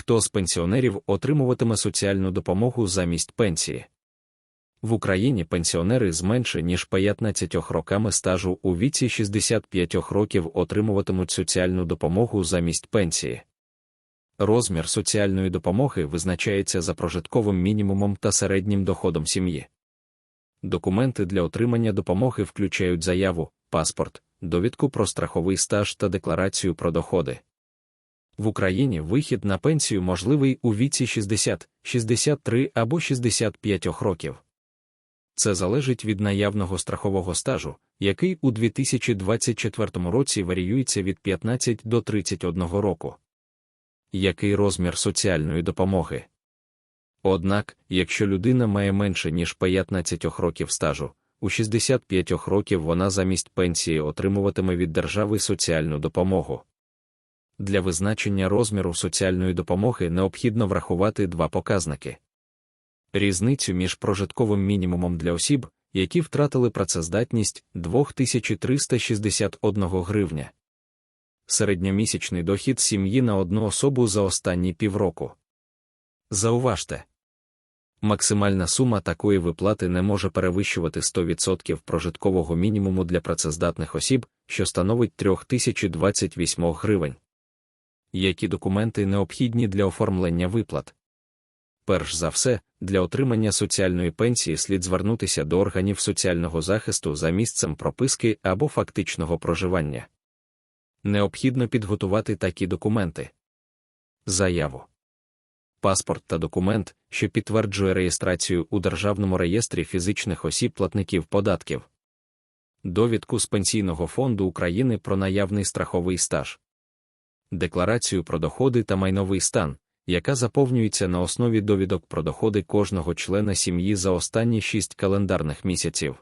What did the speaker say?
Хто з пенсіонерів отримуватиме соціальну допомогу замість пенсії? В Україні пенсіонери з менше ніж 15 роками стажу у віці 65 років отримуватимуть соціальну допомогу замість пенсії. Розмір соціальної допомоги визначається за прожитковим мінімумом та середнім доходом сім'ї. Документи для отримання допомоги включають заяву, паспорт, довідку про страховий стаж та декларацію про доходи. В Україні вихід на пенсію можливий у віці 60, 63 або 65 років. Це залежить від наявного страхового стажу, який у 2024 році варіюється від 15 до 31 року. Який розмір соціальної допомоги? Однак, якщо людина має менше ніж 15 років стажу, у 65 років вона замість пенсії отримуватиме від держави соціальну допомогу. Для визначення розміру соціальної допомоги необхідно врахувати два показники. Різницю між прожитковим мінімумом для осіб, які втратили працездатність 2361 гривня. Середньомісячний дохід сім'ї на одну особу за останні півроку. Зауважте, максимальна сума такої виплати не може перевищувати 100% прожиткового мінімуму для працездатних осіб, що становить 3028 гривень. Які документи необхідні для оформлення виплат? Перш за все, для отримання соціальної пенсії слід звернутися до органів соціального захисту за місцем прописки або фактичного проживання. Необхідно підготувати такі документи. Заяву. Паспорт та документ, що підтверджує реєстрацію у Державному реєстрі фізичних осіб платників податків. Довідку з Пенсійного фонду України про наявний страховий стаж. Декларацію про доходи та майновий стан, яка заповнюється на основі довідок про доходи кожного члена сім'ї за останні 6 календарних місяців.